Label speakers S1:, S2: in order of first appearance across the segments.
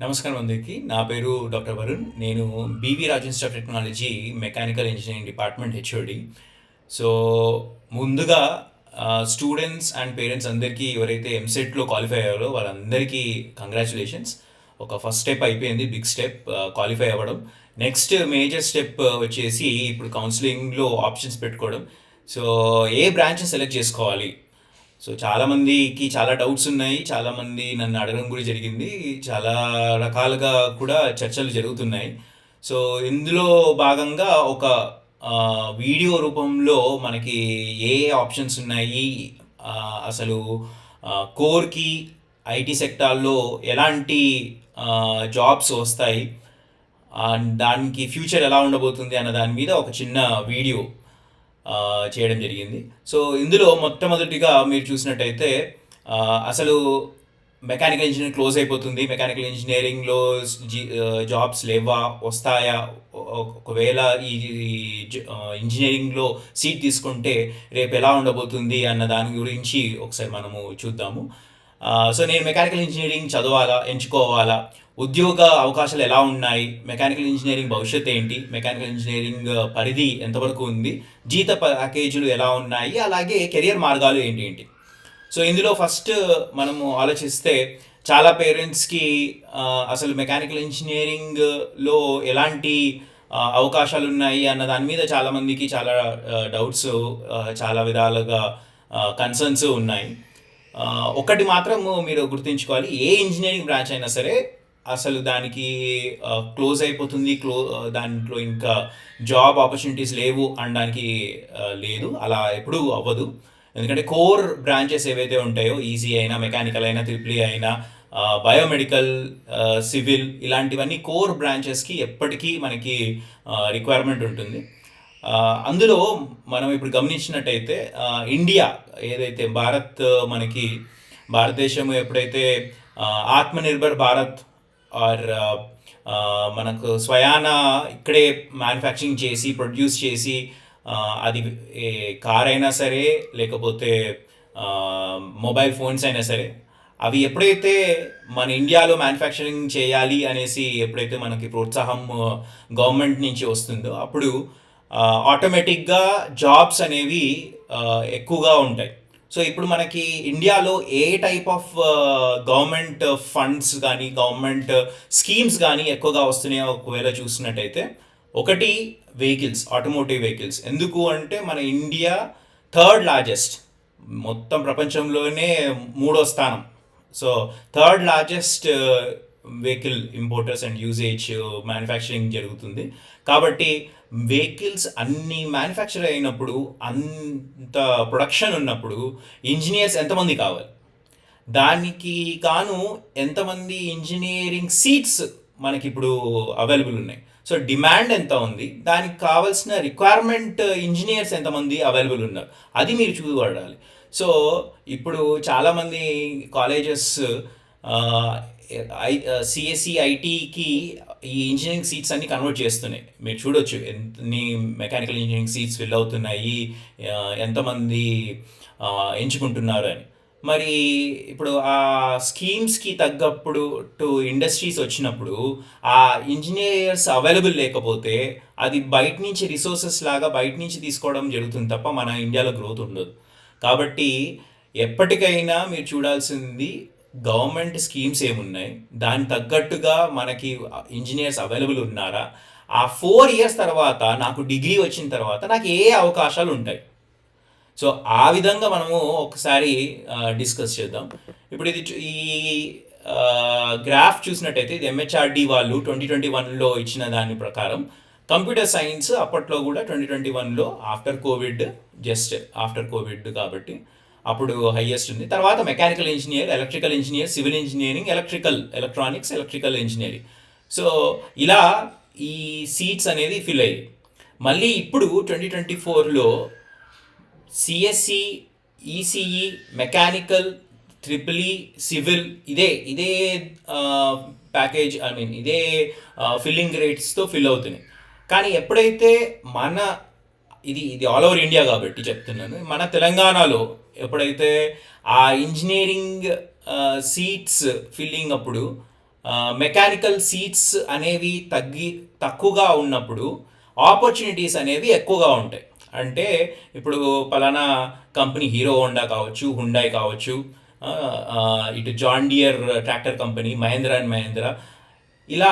S1: నమస్కారం అందరికీ. నా పేరు డాక్టర్ వరుణ్. నేను BV Raj institute of technology mechanical engineering department HOD. So ముందుగా స్టూడెంట్స్ అండ్ పేరెంట్స్ అందరికీ ఎవరైతే ఎంసెట్లో క్వాలిఫై అయ్యారో వాళ్ళందరికీ కంగ్రాచులేషన్స్. ఒక ఫస్ట్ స్టెప్ అయిపోయింది బిగ్ స్టెప్ క్వాలిఫై అవ్వడం. నెక్స్ట్ మేజర్ స్టెప్ వచ్చేసి ఇప్పుడు కౌన్సిలింగ్లో ఆప్షన్స్ పెట్టుకోవడం. సో ఏ బ్రాంచ్ సెలెక్ట్ చేసుకోవాలి? సో చాలామందికి చాలా డౌట్స్ ఉన్నాయి. చాలామంది నన్ను అడగడం కూడా జరిగింది. చాలా రకాలుగా కూడా చర్చలు జరుగుతున్నాయి. సో ఇందులో భాగంగా ఒక వీడియో రూపంలో మనకి ఏ ఆప్షన్స్ ఉన్నాయి? అసలు కోర్కి ఐటీ సెక్టార్లో ఎలాంటి జాబ్స్ వస్తాయి? అండ్ దానికి ఫ్యూచర్ ఎలా ఉండబోతుంది అన్న దాని మీద ఒక చిన్న వీడియో చేయడం జరిగింది. సో ఇందులో మొట్టమొదటిగా మీరు చూసినట్టయితే అసలు మెకానికల్ ఇంజనీరింగ్ క్లోజ్ అయిపోతుంది. మెకానికల్ ఇంజనీరింగ్లో జాబ్స్ లేవా? వస్తాయా? ఒకవేళ ఈ జ- ఇంజనీరింగ్లో సీట్ తీసుకుంటే రేపు ఎలా ఉండబోతుంది అన్న దాని గురించి ఒకసారి మనము చూద్దాము. సో నేను మెకానికల్ ఇంజనీరింగ్ చదవాలా ఎంచుకోవాలా? ఉద్యోగ అవకాశాలు ఎలా ఉన్నాయి? మెకానికల్ ఇంజనీరింగ్ భవిష్యత్ ఏంటి? మెకానికల్ ఇంజనీరింగ్ uh, పరిధి ఎంతవరకు ఉంది? జీత ప్యాకేజీలు ఎలా ఉన్నాయి? అలాగే కెరియర్ మార్గాలు ఏంటి ఏంటి? సో ఇందులో ఫస్ట్ uh, మనము ఆలోచిస్తే చాలా పేరెంట్స్కి uh, అసలు మెకానికల్ ఇంజనీరింగ్లో ఎలాంటి అవకాశాలు ఉన్నాయి అన్న దాని మీద చాలామందికి చాలా డౌట్స్ చాలా విధాలుగా కన్సర్న్స్ ఉన్నాయి. ఒకటి మాత్రం మీరు గుర్తుంచుకోవాలి. ఏ ఇంజనీరింగ్ బ్రాంచ్ అయినా సరే అసలు దానికి క్లోజ్ అయిపోతుంది క్లో దాంట్లో ఇంకా జాబ్ ఆపర్చునిటీస్ లేవు అనడానికి లేదు. అలా ఎప్పుడూ అవ్వదు. ఎందుకంటే కోర్ బ్రాంచెస్ ఏవైతే ఉంటాయో ఈజీ అయినా మెకానికల్ అయినా త్రిప్లీ అయినా బయోమెడికల్ సివిల్ ఇలాంటివన్నీ కోర్ బ్రాంచెస్కి ఎప్పటికీ మనకి రిక్వైర్మెంట్ ఉంటుంది. అందులో మనం ఇప్పుడు గమనించినట్టయితే ఇండియా ఏదైతే భారత్ మనకి భారతదేశం ఎప్పుడైతే ఆత్మనిర్భర్ భారత్ ఆర్ మనకు స్వయాన ఇక్కడే మ్యానుఫ్యాక్చరింగ్ చేసి ప్రొడ్యూస్ చేసి అది ఏ కార్ అయినా సరే లేకపోతే మొబైల్ ఫోన్స్ అయినా సరే అవి ఎప్పుడైతే మన ఇండియాలో మ్యానుఫ్యాక్చరింగ్ చేయాలి అనేసి ఎప్పుడైతే మనకి ప్రోత్సాహం గవర్నమెంట్ నుంచి వస్తుందో అప్పుడు ఆటోమేటిక్గా జాబ్స్ అనేవి ఎక్కువగా ఉంటాయి. సో ఇప్పుడు మనకి ఇండియాలో ఏ టైప్ ఆఫ్ గవర్నమెంట్ ఫండ్స్ కానీ గవర్నమెంట్ స్కీమ్స్ కానీ ఎక్కువగా వస్తున్నాయో ఒకవేళ చూసినట్టయితే ఒకటి వెహికల్స్ ఆటోమోటివ్ వెహికల్స్. ఎందుకు అంటే మన ఇండియా థర్డ్ లార్జెస్ట్. మొత్తం ప్రపంచంలోనే మూడో స్థానం. So third largest vehicle importers and usage manufacturing జరుగుతుంది. కాబట్టి వెహికల్స్ అన్ని మ్యానుఫ్యాక్చర్ అయినప్పుడు అంత ప్రొడక్షన్ ఉన్నప్పుడు ఇంజనీర్స్ ఎంతమంది కావాలి? దానికి గాను ఎంతమంది ఇంజనీరింగ్ సీట్స్ మనకి ఇప్పుడు అవైలబుల్ ఉన్నాయి. సో డిమాండ్ ఎంత ఉంది? దానికి కావాల్సిన రిక్వైర్మెంట్ ఇంజనీర్స్ ఎంతమంది అవైలబుల్ ఉన్నారు? అది మీరు చూడాలి సో ఇప్పుడు చాలామంది కాలేజెస్ ఐ సిఎస్సి ఐటీకి ఈ ఇంజనీరింగ్ సీట్స్ అన్ని కన్వర్ట్ చేస్తున్నాయి. మీరు చూడొచ్చు ఎన్ని మెకానికల్ ఇంజనీరింగ్ సీట్స్ ఫిల్ అవుతున్నాయి ఎంతమంది ఎంచుకుంటున్నారు అని. మరి ఇప్పుడు ఆ స్కీమ్స్కి తగ్గప్పుడు టు ఇండస్ట్రీస్ వచ్చినప్పుడు ఆ ఇంజనీర్స్ అవైలబుల్ లేకపోతే అది బయట నుంచి రిసోర్సెస్ లాగా బయట నుంచి తీసుకోవడం జరుగుతుంది తప్ప మన ఇండియాలో గ్రోత్ ఉండదు. కాబట్టి ఎప్పటికైనా మీరు చూడాల్సింది గవర్నమెంట్ స్కీమ్స్ ఏమున్నాయి? దాని తగ్గట్టుగా మనకి ఇంజనీర్స్ అవైలబుల్ ఉన్నారా? ఆ ఫోర్ ఇయర్స్ తర్వాత నాకు డిగ్రీ వచ్చిన తర్వాత నాకు ఏ అవకాశాలు ఉంటాయి? సో ఆ విధంగా మనము ఒకసారి డిస్కస్ చేద్దాం. ఇప్పుడు ఇది చూ- ఈ గ్రాఫ్ చూసినట్టయితే ఇది ఎంహెచ్ఆర్డి వాళ్ళు ట్వంటీ ట్వంటీ వన్లో ఇచ్చిన దాని ప్రకారం కంప్యూటర్ సైన్స్ అప్పట్లో కూడా ట్వంటీ ట్వంటీ వన్లో after covid just after covid కాబట్టి అప్పుడు హైయెస్ట్ ఉంది. తర్వాత mechanical engineer electrical engineer civil engineering electrical electronics electrical engineering so ఇలా ఈ సీట్స్ అనేది ఫిల్ అయ్యాయి. మళ్ళీ ఇప్పుడు ట్వంటీ ట్వంటీ ఫోర్లో CSC ECE mechanical triple civil ఇదే ఇదే ప్యాకేజ్ ఐ మీన్ ఇదే ఫిల్లింగ్ రేట్స్తో ఫిల్ అవుతున్నాయి. కానీ ఎప్పుడైతే మన ఇది ఇది ఆల్ ఓవర్ ఇండియా కాబట్టి చెప్తున్నాను. మన తెలంగాణలో ఎప్పుడైతే ఆ ఇంజనీరింగ్ సీట్స్ ఫిల్లింగ్ అప్పుడు మెకానికల్ సీట్స్ అనేవి తగ్గి తక్కువగా ఉన్నప్పుడు ఆపర్చునిటీస్ అనేవి ఎక్కువగా ఉంటాయి. అంటే ఇప్పుడు పలానా కంపెనీ హీరో హోండా కావచ్చు హుండాయ్ కావచ్చు ఇటు John Deere tractor company Mahindra and Mahindra ఇలా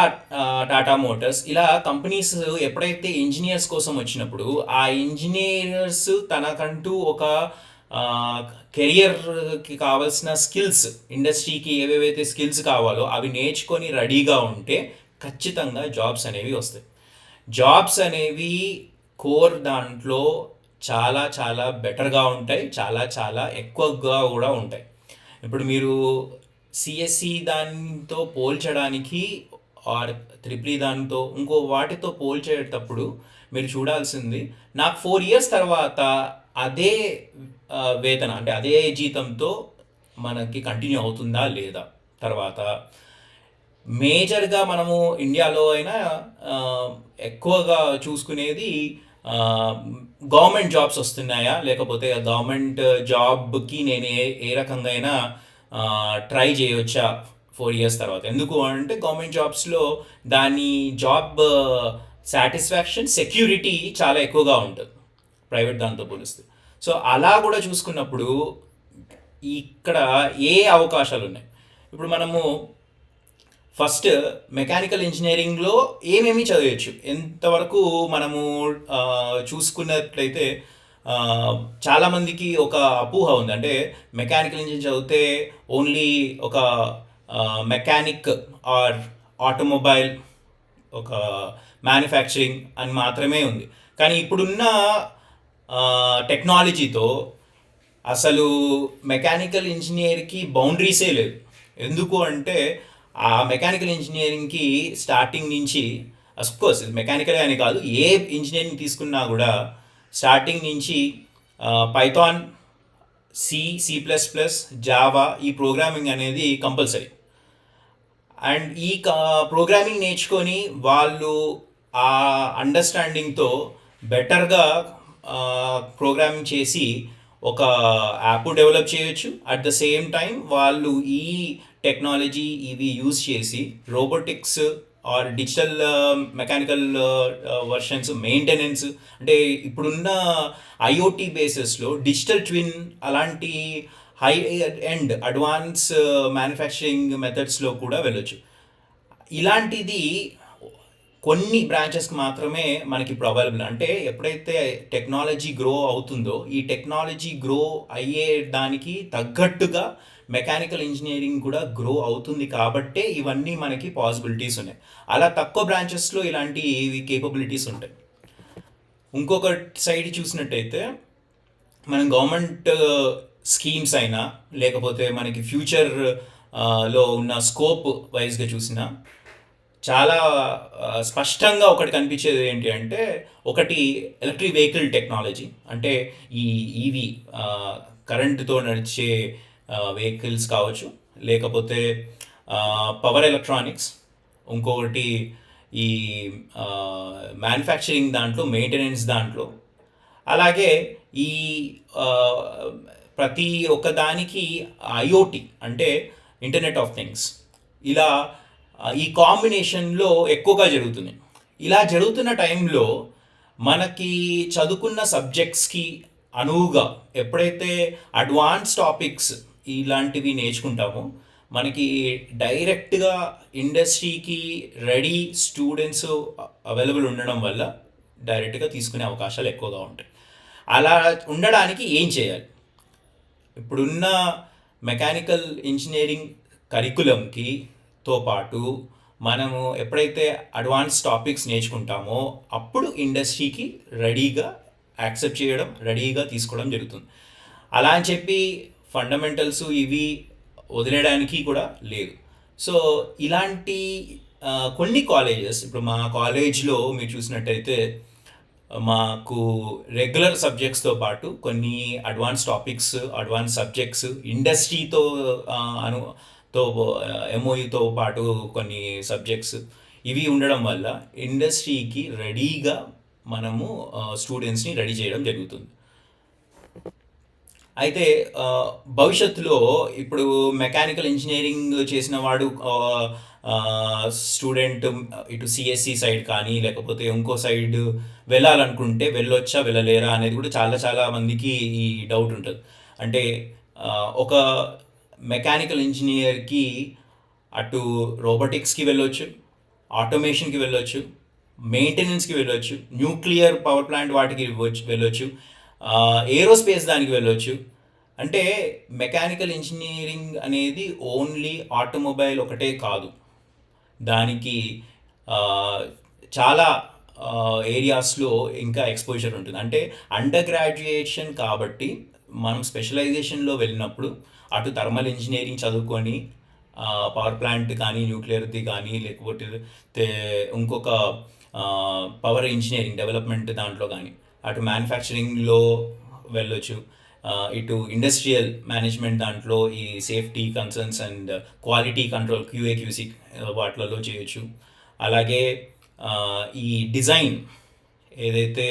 S1: టాటా మోటార్స్ ఇలా కంపెనీస్ ఎప్పుడైతే ఇంజనీర్స్ కోసం వచ్చినప్పుడు ఆ ఇంజనీర్స్ తనకంటూ ఒక కెరియర్కి కావాల్సిన స్కిల్స్ ఇండస్ట్రీకి ఏవేవైతే స్కిల్స్ కావాలో అవి నేర్చుకొని రెడీగా ఉంటే ఖచ్చితంగా జాబ్స్ అనేవి వస్తాయి. జాబ్స్ అనేవి కోర్ దాంట్లో చాలా చాలా బెటర్గా ఉంటాయి చాలా చాలా ఎక్కువగా కూడా ఉంటాయి. ఇప్పుడు మీరు సిఎస్సి దానితో పోల్చడానికి ఆర్ త్రిప్లీ దానితో ఇంకో వాటితో పోల్చేటప్పుడు మీరు చూడాల్సింది నాకు ఫోర్ ఇయర్స్ తర్వాత అదే వేతన అంటే అదే జీతంతో మనకి కంటిన్యూ అవుతుందా లేదా తర్వాత? మేజర్గా మనము ఇండియాలో అయినా ఎక్కువగా చూసుకునేది గవర్నమెంట్ జాబ్స్ వస్తున్నాయా? లేకపోతే గవర్నమెంట్ జాబ్కి నేను ఏ ఏ రకంగా అయినా ట్రై చేయవచ్చా ఫోర్ ఇయర్స్ తర్వాత. ఎందుకు అంటే గవర్నమెంట్ జాబ్స్లో దాని జాబ్ సాటిస్ఫాక్షన్ సెక్యూరిటీ చాలా ఎక్కువగా ఉంటుంది. ప్రైవేట్ దాంతో పోలిస్తే. సో అలా కూడా చూసుకున్నప్పుడు ఇక్కడ ఏ అవకాశాలు ఉన్నాయి? ఇప్పుడు మనము ఫస్ట్ మెకానికల్ ఇంజనీరింగ్లో ఏమేమి చదివచ్చు ఎంతవరకు మనము uh, చూసుకున్నట్లయితే uh, చాలామందికి ఒక అపోహ ఉంది. అంటే మెకానికల్ ఇంజనీర్ చదివితే ఓన్లీ ఒక మెకానిక్ ఆర్ ఆటోమొబైల్ ఒక మ్యానుఫ్యాక్చరింగ్ అని మాత్రమే ఉంది. కానీ ఇప్పుడున్న టెక్నాలజీతో అసలు మెకానికల్ ఇంజనీర్కి బౌండరీసే లేదు ఎందుకు అంటే ఆ మెకానికల్ ఇంజనీరింగ్కి స్టార్టింగ్ నుంచి అఫ్కోర్స్ మెకానికల్ అని కాదు ఏ ఇంజనీరింగ్ తీసుకున్నా కూడా స్టార్టింగ్ నుంచి Python C C plus plus Java ఈ ప్రోగ్రామింగ్ అనేది కంపల్సరీ అండ్ ఈ ప్రోగ్రామింగ్ నేర్చుకొని వాళ్ళు ఆ అండర్స్టాండింగ్తో బెటర్గా ప్రోగ్రామింగ్ చేసి ఒక యాప్ డెవలప్ చేయొచ్చు. అట్ ద సేమ్ టైం వాళ్ళు ఈ టెక్నాలజీ ఇవి యూజ్ చేసి robotics or digital mechanical versions maintenance అంటే ఇప్పుడున్న ఐఓటీ బేసెస్లో డిజిటల్ ట్విన్ అలాంటి హై ఎండ్ అడ్వాన్స్ మ్యానుఫ్యాక్చరింగ్ మెథడ్స్లో కూడా వెళ్ళొచ్చు. ఇలాంటిది కొన్ని బ్రాంచెస్కి మాత్రమే మనకి ఇప్పుడు అవైలబుల్. అంటే ఎప్పుడైతే టెక్నాలజీ గ్రో అవుతుందో ఈ టెక్నాలజీ గ్రో అయ్యే దానికి తగ్గట్టుగా మెకానికల్ ఇంజనీరింగ్ కూడా గ్రో అవుతుంది కాబట్టే ఇవన్నీ మనకి పాసిబిలిటీస్ ఉన్నాయి. అలా తక్కువ బ్రాంచెస్లో ఇలాంటి కేపబిలిటీస్ ఉంటాయి. ఇంకొక సైడ్ చూసినట్టయితే మనం గవర్నమెంట్ స్కీమ్స్ uh, అయినా లేకపోతే మనకి ఫ్యూచర్ uh, లో ఉన్న స్కోప్ వైజ్గా చూసినా చాలా uh, స్పష్టంగా ఒకటి కనిపించేది ఏంటి అంటే ఒకటి ఎలక్ట్రిక్ వెహికల్ టెక్నాలజీ అంటే ఈ ఈవీ కరెంటుతో నడిచే వెహికల్స్ కావచ్చు. లేకపోతే పవర్ ఎలక్ట్రానిక్స్ ఇంకొకటి ఈ మ్యానుఫ్యాక్చరింగ్ దాంట్లో మెయింటెనెన్స్ దాంట్లో. అలాగే ఈ ప్రతి ఒక్క దానికి ఐఓటి అంటే ఇంటర్నెట్ ఆఫ్ థింగ్స్ ఇలా ఈ కాంబినేషన్లో ఎక్కువగా జరుగుతుంది. ఇలా జరుగుతున్న టైంలో మనకి చదువుకున్న సబ్జెక్ట్స్కి అనువుగా ఎప్పుడైతే అడ్వాన్స్ టాపిక్స్ ఇలాంటివి నేర్చుకుంటాము. మనకి డైరెక్ట్గా ఇండస్ట్రీకి రెడీ స్టూడెంట్స్ అవైలబుల్ ఉండడం వల్ల డైరెక్ట్గా తీసుకునే అవకాశాలు ఎక్కువగా ఉంటాయి. అలా ఉండడానికి ఏం చేయాలి? ఇప్పుడున్న మెకానికల్ ఇంజనీరింగ్ కరికులంకి తో పాటు మనము ఎప్పుడైతే అడ్వాన్స్ టాపిక్స్ నేర్చుకుంటామో అప్పుడు ఇండస్ట్రీకి రెడీగా యాక్సెప్ట్ చేయడం రెడీగా తీసుకోవడం జరుగుతుంది. అలా అని చెప్పి ఫండమెంటల్స్ ఇవి వదిలేయడానికి కూడా లేదు. సో ఇలాంటి కొన్ని కాలేజెస్ ఇప్పుడు మా కాలేజ్లో మీరు చూసినట్టయితే మాకు రెగ్యులర్ సబ్జెక్ట్స్తో పాటు కొన్ని అడ్వాన్స్ టాపిక్స్ అడ్వాన్స్ సబ్జెక్ట్స్ ఇండస్ట్రీతో అను తో ఎంఓఈతో పాటు కొన్ని సబ్జెక్ట్స్ ఇవి ఉండడం వల్ల ఇండస్ట్రీకి రెడీగా మనము స్టూడెంట్స్ని రెడీ చేయడం జరుగుతుంది. అయితే భవిష్యత్తులో ఇప్పుడు మెకానికల్ ఇంజనీరింగ్ చేసిన వాడు స్టూడెంట్ ఇటు సిఎస్సి సైడ్ కానీ లేకపోతే ఇంకో సైడ్ వెళ్ళాలనుకుంటే వెళ్ళొచ్చా వెళ్ళలేరా అనేది కూడా చాలా చాలా మందికి ఈ డౌట్ ఉంటుంది. అంటే ఒక మెకానికల్ ఇంజనీర్కి అటు రోబోటిక్స్కి వెళ్ళొచ్చు ఆటోమేషన్కి వెళ్ళొచ్చు మెయింటెనెన్స్కి వెళ్ళొచ్చు న్యూక్లియర్ పవర్ ప్లాంట్ వాటికి వెళ్ళొచ్చు ఏరోస్పేస్ దానికి వెళ్ళొచ్చు. అంటే మెకానికల్ ఇంజనీరింగ్ అనేది ఓన్లీ ఆటోమొబైల్ ఒకటే కాదు. దానికి చాలా ఏరియాస్లో ఇంకా ఎక్స్పోజర్ ఉంటుంది. అంటే అండర్ గ్రాడ్యుయేషన్ కాబట్టి మనం స్పెషలైజేషన్లో వెళ్ళినప్పుడు అటు థర్మల్ ఇంజనీరింగ్ చదువుకొని పవర్ ప్లాంట్ కానీ న్యూక్లియర్ది కానీ లేకపోతే ఇంకొక పవర్ ఇంజనీరింగ్ డెవలప్మెంట్ దాంట్లో కానీ అటు మ్యానుఫ్యాక్చరింగ్లో వెళ్ళొచ్చు. ఇటు ఇండస్ట్రియల్ మేనేజ్మెంట్ దాంట్లో ఈ safety concerns and quality control QA QC వాటిలలో చేయొచ్చు. అలాగే ఈ డిజైన్ ఏదైతే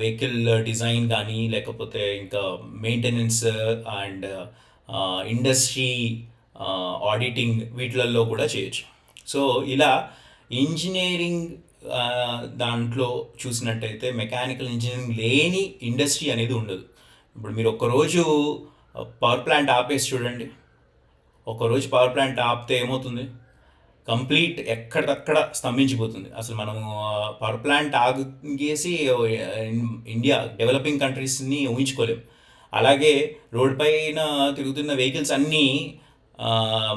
S1: వెహికల్ డిజైన్ కానీ లేకపోతే ఇంకా మెయింటెనెన్స్ అండ్ ఇండస్ట్రీ ఆడిటింగ్ వీటిలలో కూడా చేయొచ్చు. సో ఇలా ఇంజనీరింగ్ దాంట్లో చూసినట్టయితే మెకానికల్ ఇంజనీరింగ్ లేని ఇండస్ట్రీ అనేది ఉండదు. ఇప్పుడు మీరు ఒక్కరోజు పవర్ ప్లాంట్ ఆపేసి చూడండి. ఒకరోజు పవర్ ప్లాంట్ ఆపితే ఏమవుతుంది? కంప్లీట్ ఎక్కడక్కడ స్తంభించిపోతుంది. అసలు మనము పవర్ ప్లాంట్ ఆగేసి ఇండియా డెవలపింగ్ కంట్రీస్ని ఊహించుకోలేం. అలాగే రోడ్ పైన తిరుగుతున్న వెహికల్స్ అన్నీ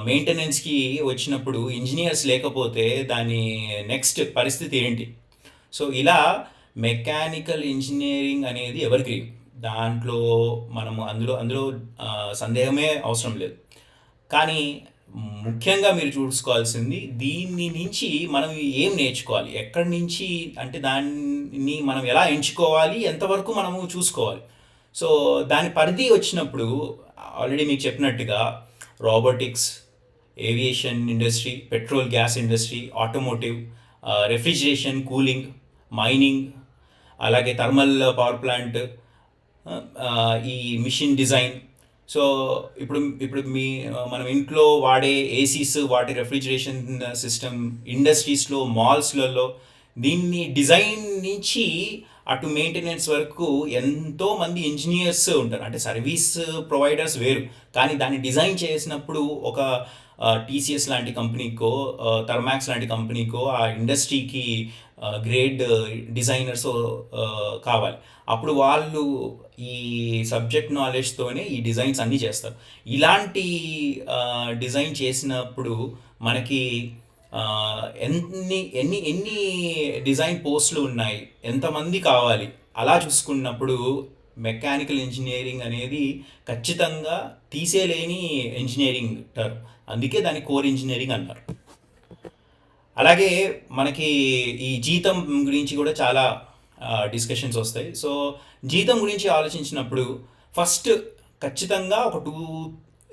S1: మెయింటెనెన్స్కి వచ్చినప్పుడు ఇంజనీర్స్ లేకపోతే దాని నెక్స్ట్ పరిస్థితి ఏంటి? సో ఇలా మెకానికల్ ఇంజనీరింగ్ అనేది ఎవరికి దాంట్లో మనము అందులో అందులో సందేహమే అవసరం లేదు. కానీ ముఖ్యంగా మీరు చూసుకోవాల్సింది దీని నుంచి మనం ఏం నేర్చుకోవాలి? ఎక్కడి నుంచి అంటే దాన్ని మనం ఎలా ఎంచుకోవాలి? ఎంతవరకు మనము చూసుకోవాలి? సో దాని పరిధి వచ్చినప్పుడు ఆల్రెడీ మీకు చెప్పినట్టుగా robotics aviation industry petrol gas industry automotive refrigeration cooling mining అలాగే థర్మల్ పవర్ ప్లాంట్ ఈ మిషన్ డిజైన్. సో ఇప్పుడు ఇప్పుడు మీ మనం ఇంట్లో వాడే ఏసీస్ వాటి రెఫ్రిజిరేషన్ సిస్టమ్ ఇండస్ట్రీస్లో మాల్స్లలో దీన్ని డిజైన్ నుంచి అటు మెయింటెనెన్స్ వరకు ఎంతో మంది ఇంజనీర్స్ ఉంటారు. అంటే సర్వీస్ ప్రొవైడర్స్ వేరు. కానీ దాన్ని డిజైన్ చేసినప్పుడు ఒక టీసీఎస్ లాంటి కంపెనీకో థర్మాక్స్ లాంటి కంపెనీకో ఆ ఇండస్ట్రీకి గ్రేడ్ డిజైనర్స్ కావాలి. అప్పుడు వాళ్ళు ఈ సబ్జెక్ట్ నాలెడ్జ్తోనే ఈ డిజైన్స్ అన్నీ చేస్తారు. ఇలాంటి డిజైన్ చేసినప్పుడు మనకి ఎన్ని ఎన్ని ఎన్ని డిజైన్ పోస్టులు ఉన్నాయి? ఎంతమంది కావాలి? అలా చూసుకున్నప్పుడు మెకానికల్ ఇంజనీరింగ్ అనేది ఖచ్చితంగా తీసేలేని ఇంజనీరింగ్ టర్మ్. అందుకే దాన్ని కోర్ ఇంజనీరింగ్ అన్నారు. అలాగే మనకి ఈ జీతం గురించి కూడా చాలా డిస్కషన్స్ వస్తాయి. సో జీతం గురించి ఆలోచించినప్పుడు ఫస్ట్ ఖచ్చితంగా ఒక టూ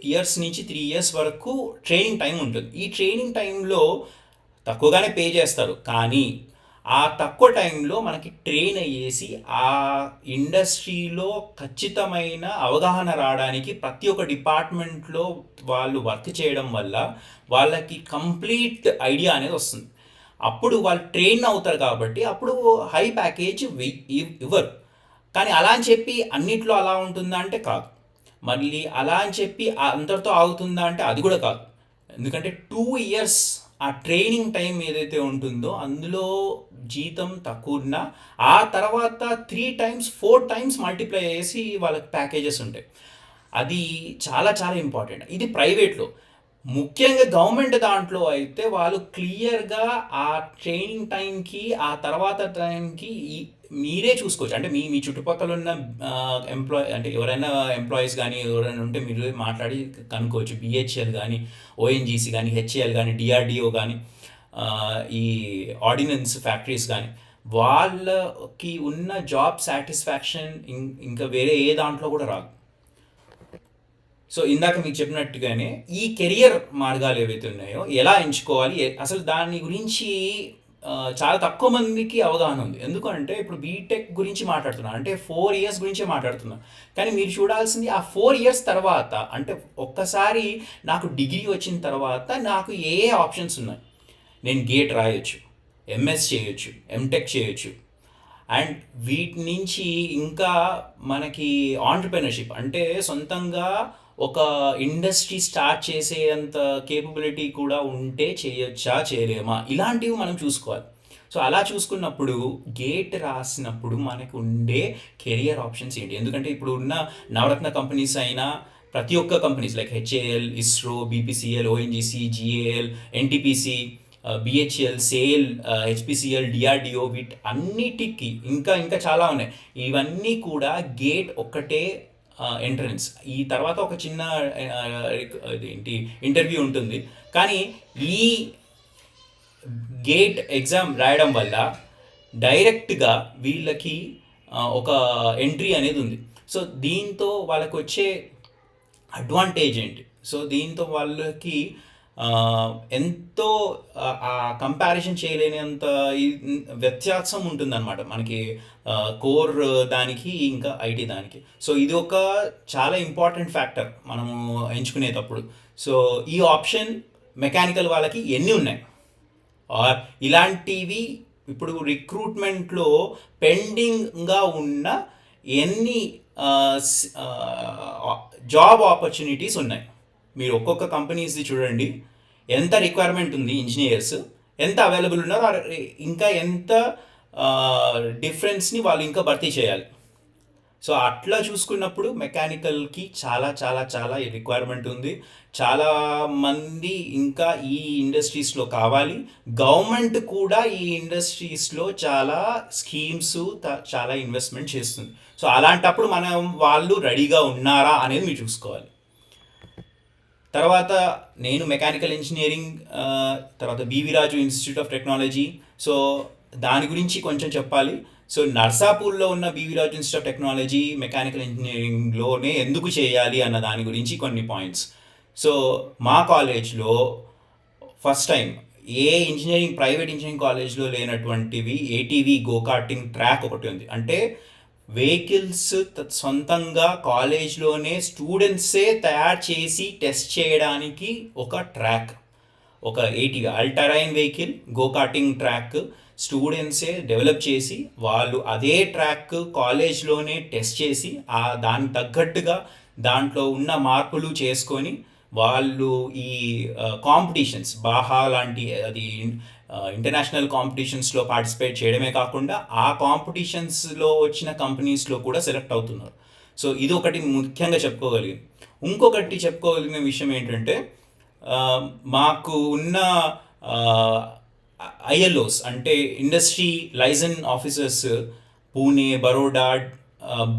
S1: ఇయర్స్ నుంచి త్రీ ఇయర్స్ వరకు ట్రైనింగ్ టైం ఉంటుంది. ఈ ట్రైనింగ్ టైంలో తక్కువగానే పే చేస్తారు. కానీ ఆ తక్కువ టైంలో మనకి ట్రైన్ అయ్యేసి ఆ ఇండస్ట్రీలో ఖచ్చితమైన అవగాహన రావడానికి ప్రతి ఒక్క డిపార్ట్మెంట్లో వాళ్ళు వర్క్ చేయడం వల్ల వాళ్ళకి కంప్లీట్ ఐడియా అనేది వస్తుంది. అప్పుడు వాళ్ళు ట్రైన్ అవుతారు కాబట్టి అప్పుడు హై ప్యాకేజ్ ఇవ్వరు. కానీ అలా అని చెప్పి అన్నిట్లో అలా ఉంటుందా అంటే కాదు. మళ్ళీ అలా అని చెప్పి అందరితో ఆగుతుందా అంటే అది కూడా కాదు. ఎందుకంటే టూ ఇయర్స్ ఆ ట్రైనింగ్ టైం ఏదైతే ఉంటుందో అందులో జీతం తక్కువన్నా ఆ తర్వాత three times four times multiply చేసి వాళ్ళకి ప్యాకేజెస్ ఉంటాయి. అది చాలా చాలా ఇంపార్టెంట్ ఇది ప్రైవేట్లో ముఖ్యంగా గవర్నమెంట్ దాంట్లో అయితే వాళ్ళు క్లియర్గా ఆ ట్రైనింగ్ టైంకి ఆ తర్వాత టైంకి ఈ- మీరే చూసుకోవచ్చు. అంటే మీ మీ చుట్టుపక్కల ఉన్న ఎంప్లాయ్ అంటే ఎవరైనా ఎంప్లాయీస్ కానీ ఎవరైనా ఉంటే మీరు మాట్లాడి కనుక్కోవచ్చు. బిహెచ్ఎల్ కానీ ఓఎన్జీసీ కానీ హెచ్ఏఎల్ కానీ డిఆర్డిఓ కానీ ఈ ఆర్డినెన్స్ ఫ్యాక్టరీస్ కానీ వాళ్ళకి ఉన్న జాబ్ సాటిస్ఫాక్షన్ ఇంకా వేరే ఏ దాంట్లో కూడా రాదు. సో ఇందాక మీకు చెప్పినట్టుగానే ఈ కెరియర్ మార్గాలు ఏవైతే ఉన్నాయో ఎలా ఎంచుకోవాలి అసలు దాని గురించి చాలా తక్కువ మందికి అవగాహన ఉంది. ఎందుకంటే ఇప్పుడు బీటెక్ గురించి మాట్లాడుతున్నా అంటే ఫోర్ ఇయర్స్ గురించే మాట్లాడుతున్నా. కానీ మీరు చూడాల్సింది ఆ ఫోర్ ఇయర్స్ తర్వాత అంటే ఒక్కసారి నాకు డిగ్రీ వచ్చిన తర్వాత నాకు ఏ ఏ ఆప్షన్స్ ఉన్నాయి. నేను గేట్ రాయొచ్చు ఎంఎస్ చేయొచ్చు ఎంటెక్ చేయొచ్చు. అండ్ వీటి నుంచి ఇంకా మనకి ఆంటర్ప్రినర్షిప్ అంటే సొంతంగా ఒక ఇండస్ట్రీ స్టార్ట్ చేసేంత కేపబిలిటీ కూడా ఉంటే చేయొచ్చా చేయలేమా? ఇలాంటివి మనం చూసుకోవాలి. సో అలా చూసుకున్నప్పుడు గేట్ రాసినప్పుడు మనకు ఉండే కెరియర్ ఆప్షన్స్ ఏంటి? ఎందుకంటే ఇప్పుడు ఉన్న నవరత్న కంపెనీస్ అయినా ప్రతి ఒక్క companies like HAL ISRO BPCL ONGC GAL NTPC BHL SAIL HPCL DRDO వీటి అన్నిటికీ ఇంకా ఇంకా చాలా ఉన్నాయి. ఇవన్నీ కూడా గేట్ ఒక్కటే ఎంట్రన్స్ ఈ తర్వాత ఒక చిన్న ఆ, ఇంటర్వ్యూ ఉంటుంది. కానీ ఈ గేట్ ఎగ్జామ్ రాయడం వల్ల డైరెక్ట్గా వీళ్ళకి ఒక ఎంట్రీ అనేది ఉంది. సో దీంతో వాళ్ళకి వచ్చే అడ్వాంటేజ్ ఏంటి? సో దీంతో వాళ్ళకి ఎంతో ఆ- కంపారిజన్ చేయలేనంత వ్యత్యాసం ఉంటుందన్నమాట మనకి కోర్ దానికి ఇంకా ఐటీ దానికి. సో ఇది ఒక చాలా ఇంపార్టెంట్ ఫ్యాక్టర్ మనము ఎంచుకునేటప్పుడు. సో ఈ ఆప్షన్ మెకానికల్ వాళ్ళకి ఎన్ని ఉన్నాయి? ఆర్ ఇలాంటివి ఇప్పుడు రిక్రూట్మెంట్లో పెండింగ్గా ఉన్న ఎన్ని జాబ్ ఆపర్చునిటీస్ ఉన్నాయి? మీరు ఒక్కొక్క కంపెనీస్ది చూడండి. ఎంత రిక్వైర్మెంట్ ఉంది ఇంజనీర్స్ ఎంత అవైలబుల్ ఉన్నారో ఇంకా ఎంత డిఫరెన్స్ని వాళ్ళు ఇంకా భర్తీ చేయాలి. సో అట్లా చూసుకున్నప్పుడు మెకానికల్కి చాలా చాలా చాలా రిక్వైర్మెంట్ ఉంది. చాలా మంది ఇంకా ఈ ఇండస్ట్రీస్లో కావాలి. గవర్నమెంట్ కూడా ఈ ఇండస్ట్రీస్లో చాలా స్కీమ్స్ చాలా ఇన్వెస్ట్మెంట్ చేస్తుంది. సో అలాంటప్పుడు మనం వాళ్ళు రెడీగా ఉన్నారా అనేది మీరు చూసుకోవాలి. తర్వాత నేను మెకానికల్ ఇంజనీరింగ్ తర్వాత BV Raju institute of technology so దాని గురించి కొంచెం చెప్పాలి. సో నర్సాపూర్లో ఉన్న BV Raju institute of technology mechanical ఇంజనీరింగ్లోనే ఎందుకు చేయాలి అన్న దాని గురించి కొన్ని పాయింట్స్ సో మా కాలేజ్లో ఫస్ట్ టైం ఏ ఇంజనీరింగ్ ప్రైవేట్ ఇంజనీరింగ్ కాలేజ్లో లేనటువంటివి ఏటీవీ గో కార్టింగ్ ట్రాక్ ఒకటి ఉంది. అంటే వెహికల్స్ సొంతంగా కాలేజ్లోనే స్టూడెంట్సే తయారు చేసి టెస్ట్ చేయడానికి ఒక ట్రాక్. ఒక ATV all terrain vehicle go karting track స్టూడెంట్సే develop చేసి వాళ్ళు అదే ట్రాక్ కాలేజ్లోనే టెస్ట్ చేసి ఆ దానికి తగ్గట్టుగా దాంట్లో ఉన్న మార్పులు చేసుకొని వాళ్ళు ఈ కాంపిటీషన్స్ బాహా లాంటి అది ఇంటర్నేషనల్ కాంపిటీషన్స్లో పార్టిసిపేట్ చేయడమే కాకుండా ఆ కాంపిటీషన్స్లో వచ్చిన కంపెనీస్లో కూడా సెలెక్ట్ అవుతున్నారు. సో ఇది ఒకటి ముఖ్యంగా చెప్పుకోగలిగింది. ఇంకొకటి చెప్పుకోగలిగిన విషయం ఏంటంటే మాకు ఉన్న ఐఎల్ఓస్ అంటే industry liaison officers Pune Baroda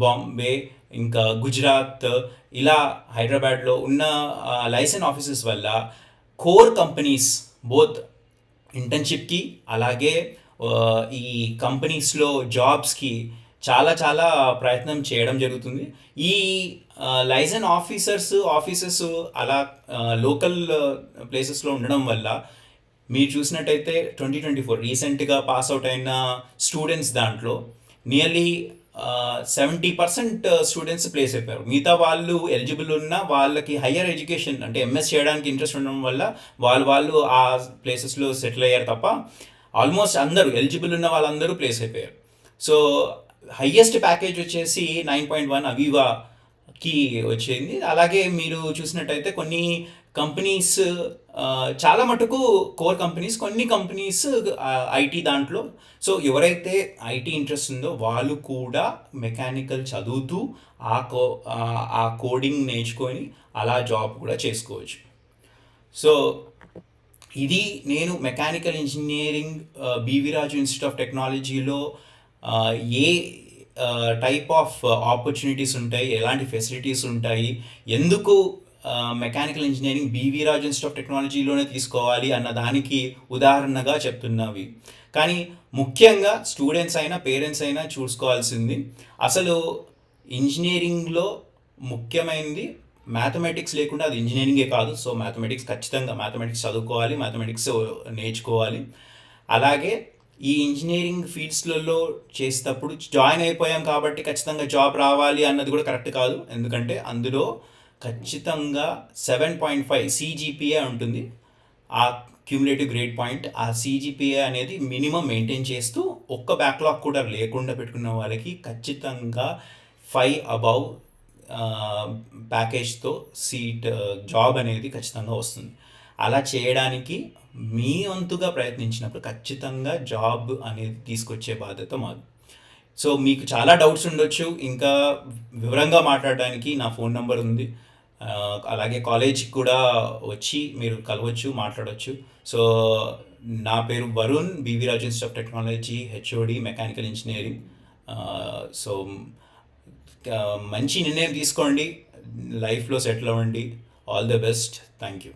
S1: Bombay ఇంకా గుజరాత్ ఇలా హైదరాబాద్లో ఉన్న లైసెన్స్ ఆఫీసెస్ వల్ల కోర్ కంపెనీస్ బోత్ ఇంటర్న్షిప్కి అలాగే ఈ కంపెనీస్లో జాబ్స్కి చాలా చాలా ప్రయత్నం చేయడం జరుగుతుంది. ఈ లైజన్ ఆఫీసర్స్ ఆఫీసెస్ అలా లోకల్ ప్లేసెస్లో ఉండడం వల్ల మీరు చూసినట్టయితే ట్వంటీ ట్వంటీ ఫోర్ రీసెంట్గా పాస్ అవుట్ అయిన స్టూడెంట్స్ దాంట్లో nearly seventy percent students place అయిపోయారు. మిగతా వాళ్ళు ఎలిజిబుల్ ఉన్న వాళ్ళకి హయ్యర్ ఎడ్యుకేషన్ అంటే ఎంఎస్ చేయడానికి ఇంట్రెస్ట్ ఉండడం వల్ల వాళ్ళు వాళ్ళు ఆ ప్లేసెస్లో సెటిల్ అయ్యారు తప్ప ఆల్మోస్ట్ అందరూ ఎలిజిబుల్ ఉన్న వాళ్ళందరూ ప్లేస్ అయిపోయారు. సో హయ్యెస్ట్ ప్యాకేజ్ వచ్చేసి నైన్ పాయింట్ వన్ అవీవాకి వచ్చింది అలాగే మీరు చూసినట్టయితే కొన్ని కంపెనీస్ చాలా మటుకు కోర్ కంపెనీస్ కొన్ని కంపెనీస్ ఐటీ దాంట్లో. సో ఎవరైతే ఐటీ ఇంట్రెస్ట్ ఉందో వాళ్ళు కూడా మెకానికల్ చదువుతూ ఆ కో ఆ- కోడింగ్ నేర్చుకొని అలా జాబ్ కూడా చేసుకోవచ్చు. సో ఇది నేను mechanical engineering BV Raju institute of టెక్నాలజీలో ఏ టైప్ ఆఫ్ ఆపర్చునిటీస్ ఉంటాయి ఎలాంటి ఫెసిలిటీస్ ఉంటాయి ఎందుకు mechanical engineering BV Raju institute of టెక్నాలజీలోనే తీసుకోవాలి అన్న దానికి ఉదాహరణగా చెప్తున్నవి. కానీ ముఖ్యంగా స్టూడెంట్స్ అయినా పేరెంట్స్ అయినా చూసుకోవాల్సింది అసలు ఇంజనీరింగ్లో ముఖ్యమైనది మ్యాథమెటిక్స్ లేకుండా అది ఇంజనీరింగే కాదు. సో మ్యాథమెటిక్స్ ఖచ్చితంగా మ్యాథమెటిక్స్ చదువుకోవాలి మ్యాథమెటిక్స్ నేర్చుకోవాలి. అలాగే ఈ ఇంజనీరింగ్ ఫీల్డ్స్లలో చేసేటప్పుడు జాయిన్ అయిపోయాం కాబట్టి ఖచ్చితంగా జాబ్ రావాలి అన్నది కూడా కరెక్ట్ కాదు. ఎందుకంటే అందులో ఖచ్చితంగా సెవెన్ పాయింట్ ఫైవ్ సీజీపీఏ ఉంటుంది. ఆ క్యూములేటివ్ గ్రేడ్ పాయింట్ ఆ సీజీపీఏ అనేది మినిమం మెయింటైన్ చేస్తూ ఒక్క బ్యాక్లాగ్ కూడా లేకుండా పెట్టుకున్న వాళ్ళకి ఖచ్చితంగా ఫైవ్ అబౌవ్ ప్యాకేజ్తో సీట్ జాబ్ అనేది ఖచ్చితంగా వస్తుంది. అలా చేయడానికి మీ వంతుగా ప్రయత్నించినప్పుడు ఖచ్చితంగా జాబ్ అనేది తీసుకొచ్చే బాధ్యత మాది. సో మీకు చాలా డౌట్స్ ఉండొచ్చు. ఇంకా వివరంగా మాట్లాడడానికి నా ఫోన్ నెంబర్ ఉంది. అలాగే కాలేజ్కి కూడా వచ్చి మీరు కలవచ్చు మాట్లాడవచ్చు సో నా పేరు Varun BV Raju institute of technology HOD mechanical engineering. So మంచి నిర్ణయం తీసుకోండి లైఫ్లో సెటిల్ అవ్వండి. All the best. Thank you.